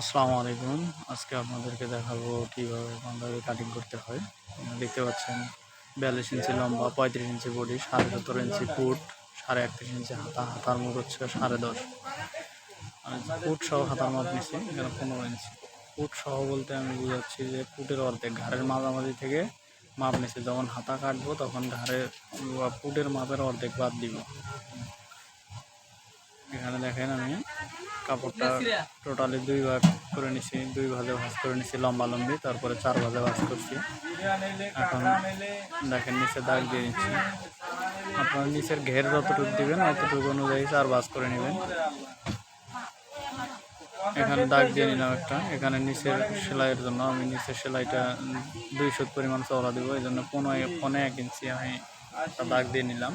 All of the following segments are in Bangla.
আসসালামু আলাইকুম। আজকে আপনাদেরকে দেখাবো কীভাবে পাঞ্জাবি কাটিং করতে হয়। দেখতে পাচ্ছেন, বিয়াল্লিশ ইঞ্চি লম্বা, পঁয়ত্রিশ ইঞ্চি বডি, সাড়ে সত্তর ইঞ্চি ফুট, সাড়ে একত্রিশ ইঞ্চি হাতা, হাতার মুখ হচ্ছে সাড়ে দশ। ফুট সহ হাতার মাপ নিচ্ছি এখানে পনেরো ইঞ্চি। ফুট সহ বলতে আমি বুঝাচ্ছি যে ফুটের অর্ধেক। ঘাড়ের মাঝামাঝি থেকে মাপ নিচ্ছি যখন হাতা কাটবো তখন ঘাড়ের বা ফুটের মাপের অর্ধেক বাদ দিব। এখানে দেখেন আমি কাপড়টা টোটালি দুই ভাগ করে নিছি, দুই ভাগে ভাঁজ করে নিছি লম্বা লম্বি, তারপরে চার ভাগে ভাঁজ করছি। এখন দেখেন, নিচে দাগ দিয়ে নিচ্ছি। আপনার নিচের ঘের যতটুকু দিবেন, অতটুকু অনুযায়ী চার ভাঁজ করে নেবেন। এখানে দাগ দিয়ে নিলাম একটা। এখানে নিচের সেলাইয়ের জন্য আমি নিচের সেলাইটা দুই সুত পরিমাণ চওড়া দিব। এই জন্য পনেরো পনে এক ইঞ্চি আমি দাগ দিয়ে নিলাম।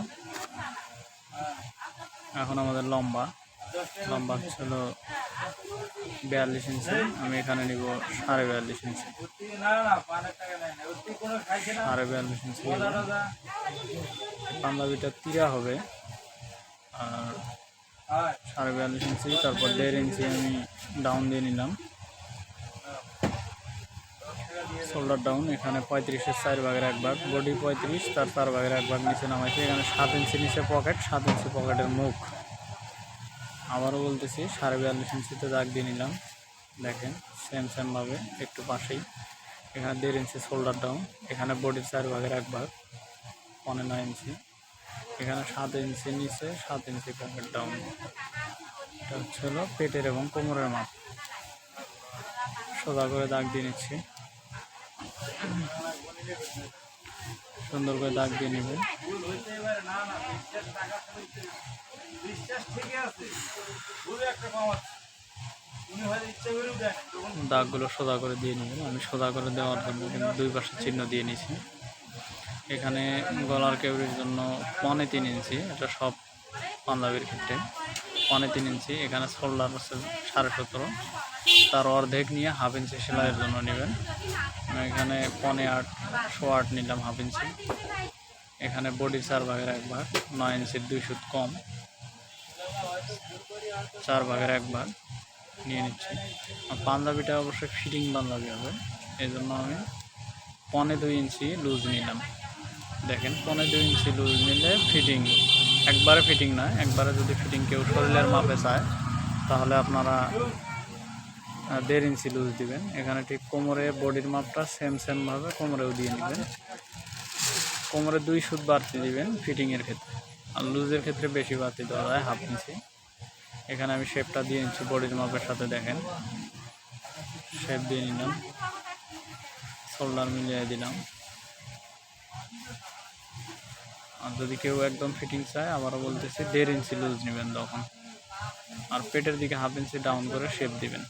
এখন আমাদের লম্বা। লম্বা ছিল বিয়াল্লিশ ইঞ্চি। আমি এখানে নিব সাড়ে বিয়াল্লিশ ইঞ্চি। সাড়ে বিয়াল্লিশ ইঞ্চি পাঞ্জাবিটা তিরা হবে। আর সাড়ে বিয়াল্লিশ ইঞ্চি, তারপর দেড় ইঞ্চি আমি ডাউন দিয়ে নিলাম। শোল্ডার ডাউন এখানে পঁয়ত্রিশের চার ভাগের এক ভাগ বডি পঁয়ত্রিশ, তার চার ভাগের এক ভাগ নিচে নামাইছে। এখানে সাত ইঞ্চি নিচে পকেট সাত ইঞ্চি পকেটের মুখ। আবারও বলতেছি, সাড়ে বিয়াল্লিশ ইঞ্চিতে দাগ দিয়ে নিলাম। দেখেন সেম সেমভাবে একটু পাশেই। এখানে দেড় ইঞ্চি শোল্ডার ডাউন এখানে বডির চার ভাগের এক ভাগ পনেরো নয় ইঞ্চি। এখানে সাত ইঞ্চি নিচে, সাত ইঞ্চি পকেট ডাউন এটা হচ্ছে হলো পেটের এবং কোমরের মাপ। সোজা করে দাগ দিয়ে নিচ্ছি। সুন্দর করে দাগ দিয়ে নেবেন দাগগুলো সোজা করে দিয়ে নেবেন আমি সোজা করে দেওয়ার জন্য কিন্তু দুই পাশে চিহ্ন দিয়ে নিয়েছি। এখানে গলার কেউরির জন্য পনে তিন ইঞ্চি, এটা সব পাঞ্জাবির ক্ষেত্রে। পনে তিন ইঞ্চি, এখানে শোল্ডার হচ্ছে সাড়ে সতেরো। তার অর্ধেক নিয়ে হাফ ইঞ্চি সেলাইয়ের জন্য নেবেন। এখানে পনে আট, শো আট নিলাম হাফ ইঞ্চি। এখানে বডি চার ভাগের এক ভাগ, নয় ইঞ্চির দুই সুত কম। চার ভাগের এক ভাগ নিয়ে নিচ্ছি। আর পাঞ্জাবিটা অবশ্যই ফিটিং পাঞ্জাবি হবে। এই জন্য আমি পনে দুই ইঞ্চি লুজ নিলাম। দেখেন, পনে দুই ইঞ্চি লুজ নিলে ফিটিং একবারে ফিটিং নয়, একবারে যদি ফিটিং কেউ শরীরের মাপে চায়, তাহলে আপনারা দেড় ইঞ্চি লুজ দিবেন। এখানে ঠিক কোমরে বডির মাপটা সেম সেমভাবে কোমরেও দিয়ে নেবেন। কোমরে দুই সুত বাড়তি দিবেন ফিটিংয়ের ক্ষেত্রে। আর লুজের ক্ষেত্রে বেশি বাড়তি দেওয়া হয় হাফ ইঞ্চি। এখানে আমি শেপটা দিয়ে নিচ্ছি বডির মাপের সাথে দেখেন। শেপ দিয়ে নিলাম। শোল্ডার মিলিয়ে দিলাম। আর যদি কেউ একদম ফিটিং চায়, আবারও বলতেছি দেড় ইঞ্চি লুজ নেবেন তখন। আর পেটের দিকে হাফ ইঞ্চি ডাউন করে শেপ দিবেন।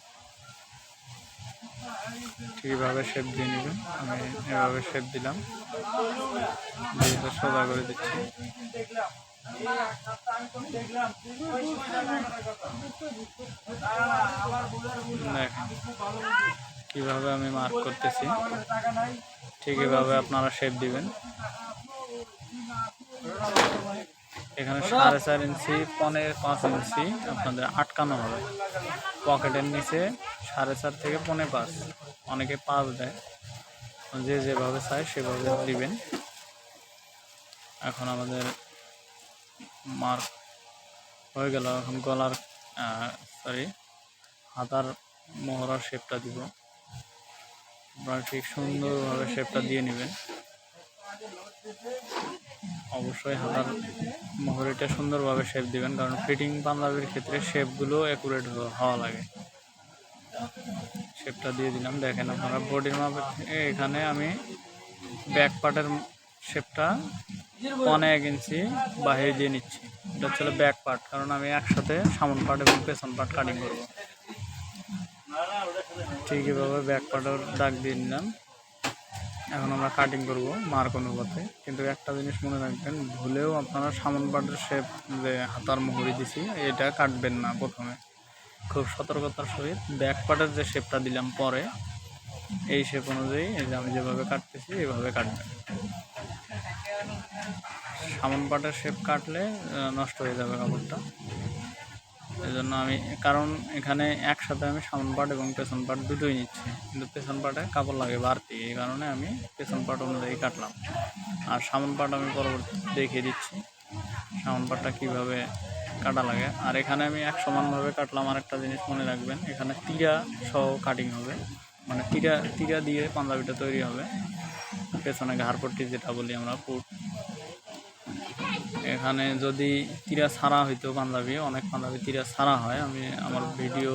ঠিকভাবে শেপ দিয়ে নেবেন? আমি এভাবে শেপ দিলাম। সোজা করে দিচ্ছি। কীভাবে আমি মার্ক করতেছি। ঠিক এভাবে আপনারা শেপ দিবেন। এখানে সাড়ে চার ইঞ্চি, পনেরো পাঁচ ইঞ্চি আপনাদের আটকানো হবে। পকেটের নিচে সাড়ে চার থেকে পনে পাঁচ। অনেকে পাঁচ দেয়। যে যেভাবে চায় সেভাবে দিবেন। এখন আমাদের মার্ক হয়ে গেল। এখন গলার সরি হাতার মোহরার শেপটা দিব। আপনারা ঠিক সুন্দরভাবে শেপটা দিয়ে নেবেন। অবশ্যই হাতার মোহরিটা সুন্দরভাবে শেপ দিবেন, কারণ ফিটিং পাঞ্জাবির ক্ষেত্রে শেপগুলো অ্যাকুরেট হওয়া লাগে। শেপটা দিয়ে দিলাম। দেখেন আপনারা বডির থেকে এখানে আমি ব্যাক পার্টের শেপটা পনে এক ইঞ্চি বাহিরে দিয়ে নিচ্ছি। এটা হচ্ছে ব্যাক পার্ট কারণ আমি একসাথে সামন পার্ট এবং পেছন পার্ট কাটিং করব। ঠিক এভাবে ব্যাক পার্টের দাগ দিয়ে নিলাম। এখন আমরা কাটিং করব মার্ক অনুপাতে। কিন্তু একটা জিনিস মনে রাখবেন, ভুলেও আপনারা সামন পাটের শেপ যে হাতার মুহুরি দিছি, এটা কাটবেন না প্রথমে। খুব সতর্কতার সহিত ব্যাক পাটের যে শেপটা দিলাম পরে, এই শেপ অনুযায়ী এই যে আমি যেভাবে কাটতেছি, এইভাবে কাটবেন। সামন পাটের শেপ কাটলে নষ্ট হয়ে যাবে কাপড়টা। এই জন্য আমি, কারণ এখানে একসাথে আমি সামন পাট এবং পেছন পাট দুটোই নিচ্ছি। কিন্তু পেছন পাটে কাপড় লাগে বাড়তি, এই কারণে আমি পেছন পাট অনুযায়ী কাটলাম। আর সামন পাট আমি পরবর্তী দেখিয়ে দিচ্ছি সামন পাটটা কীভাবে কাটা লাগে। আর এখানে আমি এক সমানভাবে কাটলাম আর একটা জিনিস মনে রাখবেন, এখানে তীরা সহ কাটিং হবে। মানে তীরা তীরা দিয়ে পাঞ্জাবিটা তৈরি হবে। পেছনে ঘাড়পট্টি যেটা বলি আমরা, পুট এখানে যদি তীরা ছাড়া হইতো পাঞ্জাবি, অনেক পাঞ্জাবি তীরা ছাড়া হয়, আমি আমার ভিডিও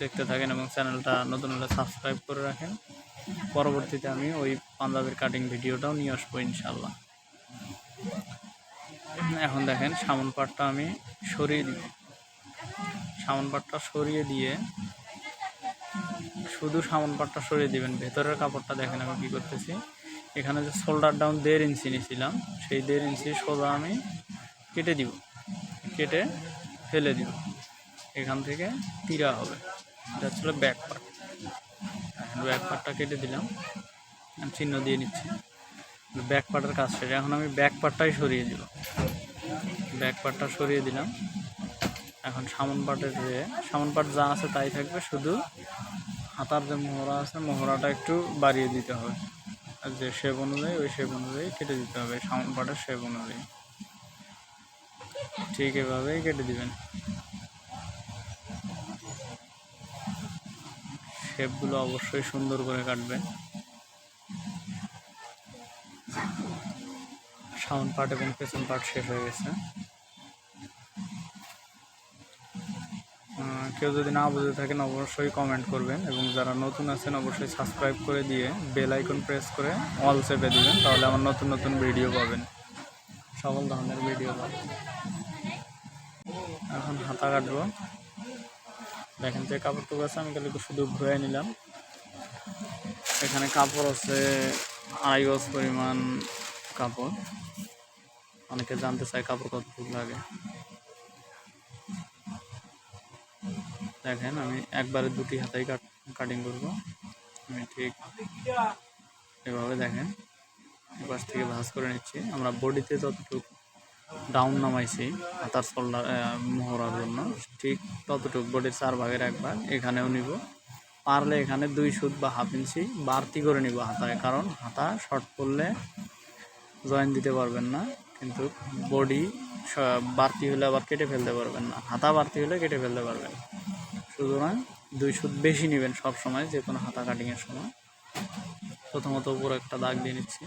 দেখতে থাকেন এবং চ্যানেলটা নতুন হলে সাবস্ক্রাইব করে রাখেন। পরবর্তীতে আমি ওই পাঞ্জাবির কাটিং ভিডিওটাও নিয়ে আসব ইনশাল্লাহ এখন দেখেন, সামন পাটটা আমি সরিয়ে দিব। সামন পাটটা সরিয়ে দিয়ে শুধু সামন পাটটা সরিয়ে দিবেন। ভেতরের কাপড়টা দেখেন আমি কী করতেছি। এখানে যে শোল্ডার ডাউন দেড় ইঞ্চি নিয়েছিলাম, সেই দেড় ইঞ্চি সোজা আমি কেটে দিব, কেটে ফেলে দিব। এখান থেকে তীরা হবে, এটা ছিল ব্যাক পার্ট ব্যাক পার্টটা কেটে দিলাম, আমি চিহ্ন দিয়ে নিচ্ছি। ব্যাক পার্টের কাজ শেষ, এখন আমি ব্যাক পার্টটাই সরিয়ে দিব। ব্যাক পার্টটা সরিয়ে দিলাম। এখন সামন পাটের যে, সামন পাট যা আছে তাই থাকবে, শুধু হাতার যে মোহরা আছে, মোহরাটা একটু বাড়িয়ে দিতে হবে। আর যে শেপ অনুযায়ী, ওই শেপ অনুযায়ী কেটে দিতে হবে সামন পাটের শেপ অনুযায়ী। ঠিক এভাবেই কেটে দিবেন। শেপগুলো অবশ্যই সুন্দর করে কাটবেন। সাউন্ড পার্ট এবং পেছন পার্ট শেষ হয়ে গেছে। কেউ যদি না বুঝে থাকেন, অবশ্যই কমেন্ট করবেন এবং যারা নতুন আছেন, অবশ্যই সাবস্ক্রাইব করে দিয়ে বেল আইকন প্রেস করে অল চেপে দিবেন, তাহলে আমার নতুন নতুন ভিডিও পাবেন। সকল ধরনের ভিডিও পাবেন। এখন হাতা কাটবো। দেখেন যে কাপড় টুকু আছে, আমি একটু শুধু ঘুরে নিলাম। এখানে কাপড় আছে আড়াই গজ পরিমাণ কাপড়। অনেকে জানতে চায় কাপড় কতটুকু লাগে। দেখেন, আমি একবারে দুটি হাতাই কাট করব। আমি ঠিক এভাবে দেখেন, এপাশ থেকে ভাঁজ করে নিচ্ছি। আমরা বডিতে যতটুকু ডাউন নামাইছি, হাতার শোল্ডার মোহরার জন্য, ঠিক ততটুকু বডির চার ভাগের এক ভাগ এখানেও নিব। পারলে এখানে দুই সুদ বা হাফ ইঞ্চি বাড়তি করে নিব হাতায়, কারণ হাতা শর্ট করলে জয়েন দিতে পারবেন না, কিন্তু বডি বাড়তি হলে আবার কেটে ফেলতে পারবেন না। হাতা বাড়তি হলে কেটে ফেলতে পারবেন। সুতরাং দুই সুদ বেশি নেবেন সব সময়, যে কোনো হাতা কাটিংয়ের সময়। প্রথমত উপরে একটা দাগ দিয়ে নিচ্ছি।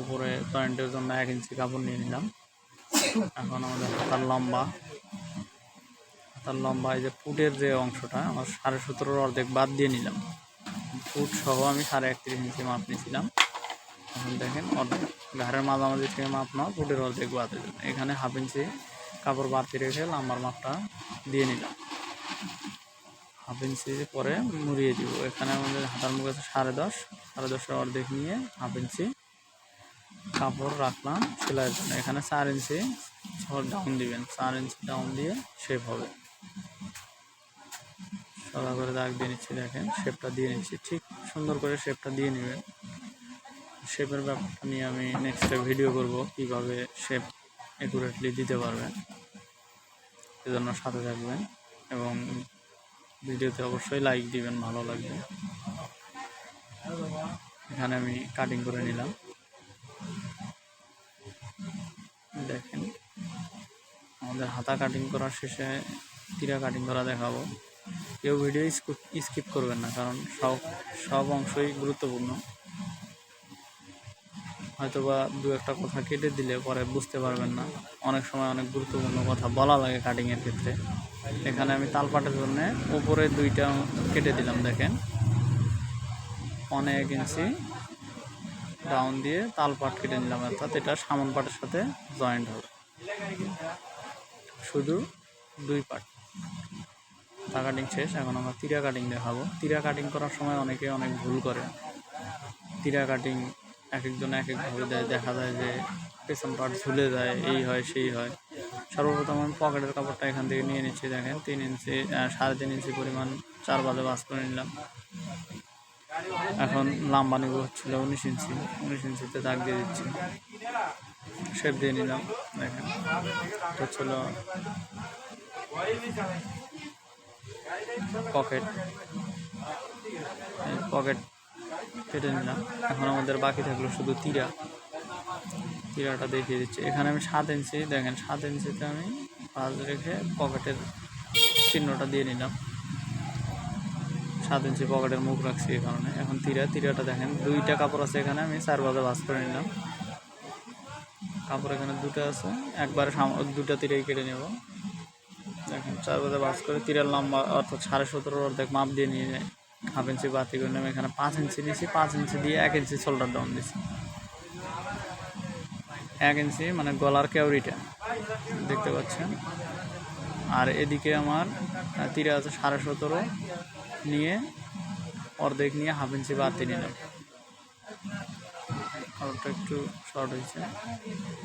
উপরে পয়েন্টের জন্য এক ইঞ্চি কাপড় নিয়ে নিলাম। এখন আমাদের হাতার লম্বা। হাতার লম্বা, এই যে ফুটের যে অংশটা, আমার সাড়ে সতেরোর অর্ধেক বাদ দিয়ে নিলাম। ফুট সহ আমি সাড়ে একত্রিশ ইঞ্চি মাপ নিয়েছিলাম। এখন দেখেন অর্ধেক। ঘাড়ের মাঝামাঝি থেকে মাপ নাও ফুটের অর্ধেক বাদ এখানে হাফ ইঞ্চি কাপড় বাড়তি রেখে লাম্বার মাপটা দিয়ে নিলাম। হাফ ইঞ্চি পরে মুড়িয়ে দিব। এখানে আমাদের হাতার মুখ আছে সাড়ে দশ। সাড়ে দশের অর্ধেক নিয়ে হাফ ইঞ্চি কাপড় রাখলাম, সেলাইয়ের জন্য। এখানে চার ইঞ্চি ডাউন দিবেন। চার ইঞ্চি ডাউন দিয়ে শেপ হবে। সাদা করে দাগ দিয়ে নিচ্ছি, দেখেন। শেপটা দিয়ে নিচ্ছি। ঠিক সুন্দর করে শেপটা দিয়ে নেবেন। শেপের ব্যাপারটা নিয়ে আমি নেক্সটে ভিডিও করব কীভাবে শেপ অ্যাকুরেটলি দিতে পারবেন। এজন্য সাথে থাকবেন এবং ভিডিওতে অবশ্যই লাইক দিবেন, ভালো লাগবে। এখানে আমি কাটিং করে নিলাম। দেখেন, আমাদের হাতা কাটিং করার শেষে তীরা কাটিং করা দেখাবো। কেউ ভিডিও স্কিপ করবেন না, কারণ সব সব অংশই গুরুত্বপূর্ণ। হয়তোবা দু একটা কথা কেটে দিলে পরে বুঝতে পারবেন না। অনেক সময় অনেক গুরুত্বপূর্ণ কথা বলা লাগে কাটিংয়ের ক্ষেত্রে। এখানে আমি তালপাটের জন্য উপরে দুইটা কেটে দিলাম, দেখেন। অনেক ইঞ্চি ডাউন দিয়ে তালপাট কেটে নিলাম, অর্থাৎ এটা সামন পাটের সাথে জয়েন্ট হবে। শুধু দুই পাট। তা কাটিং শেষ, এখন আমরা তিরা কাটিং দেখাবো। তিরা কাটিং করার সময় অনেকে অনেক ভুল করে। তিরা কাটিং এক একজন এক একভাবে দেয়, দেখা যায় যে পেছন পাট ঝুলে যায়, এই হয়, সেই হয়। সর্বপ্রথম আমি পকেটের কাপড়টা এখান থেকে নিয়ে নিচ্ছি, দেখেন। তিন ইঞ্চি সাড়ে তিন ইঞ্চি পরিমাণ চার বাজে বাস করে নিলাম। এখন লাম্বা নিব হচ্ছিল উনিশ ইঞ্চি। উনিশ ইঞ্চিতে দাগ দিয়ে দিচ্ছি। শেপ দিয়ে নিলাম, দেখেন। হচ্ছিল পকেট। পকেট কেটে নিলাম। এখন আমাদের বাকি থাকল শুধু তীরা। তীরাটা দেখিয়ে দিচ্ছি। এখানে আমি সাত ইঞ্চি, দেখেন সাত ইঞ্চিতে আমি পাঁচ রেখে পকেটের চিহ্নটা দিয়ে নিলাম। সাত ইঞ্চি পকেটের মুখ রাখছি এই কারণে। এখন তিরা, তিরাটা দেখেন, দুইটা কাপড় আছে এখানে, আমি চার বাজে বাস করে নিলাম। কাপড় এখানে দুটো আছে, একবারে দুটো তীরেই কেটে নেব। দেখেন, চার বাজে বাস করে তীরের লম্বা, অর্থাৎ সাড়ে সতেরো অর্ধেক মাপ দিয়ে নিয়ে হাফ ইঞ্চি বাতি করে নিলাম। এখানে পাঁচ ইঞ্চি নিয়েছি, পাঁচ ইঞ্চি দিয়ে এক ইঞ্চি শোল্ডার ডাউন দিছি এক ইঞ্চি মানে গলার কেউরিটা দেখতে পাচ্ছেন। আর এদিকে আমার তীরে আছে সাড়ে সতেরো নিয়ে, অর্ধেক নিয়ে হাফ ইঞ্চি বাতি নিলাম। কারোরটা একটু শর্ট হয়েছে।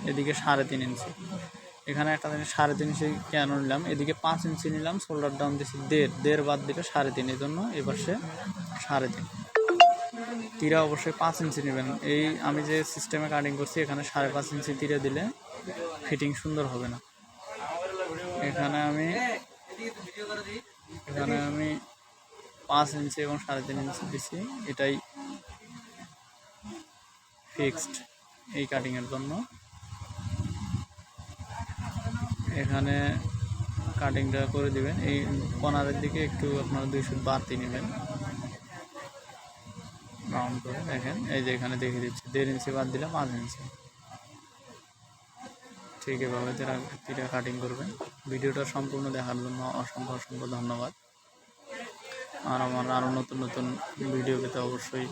এদিকে সাড়ে তিন ইঞ্চি। এখানে একটা জিনিস, সাড়ে তিন ইঞ্চি কেন নিলাম? এদিকে পাঁচ ইঞ্চি নিলাম শোল্ডার ডাউন দিয়েছি দেড়। দেড় বাদ দিলে সাড়ে তিন এই জন্য এবার সে সাড়ে তিন। তীরা অবশ্যই পাঁচ ইঞ্চি নেবেন। এই আমি যে সিস্টেমে কাটিং করছি, এখানে সাড়ে পাঁচ ইঞ্চি তীরে দিলে ফিটিং সুন্দর হবে না। এখানে আমি এখানে আমি পাঁচ ইঞ্চি এবং সাড়ে তিন ইঞ্চি দিছি। এটাই ফিক্সড এই কাটিংয়ের জন্য। এখানে কাটিংটা করে দিবেন। এই কর্নারের দিকে একটু আপনারা দুই ফুট বাড়তি নেবেন। রাউন্ড করে দেখেন। এই যে এখানে দেখে দিচ্ছি, দেড় ইঞ্চি বাদ দিলে পাঁচ ইঞ্চি। ঠিক এভাবে তিরা কাটিং করবেন। ভিডিওটা সম্পূর্ণ দেখার জন্য অসংখ্য অসংখ্য ধন্যবাদ। আর আমার আরও নতুন নতুন ভিডিও পেতে অবশ্যই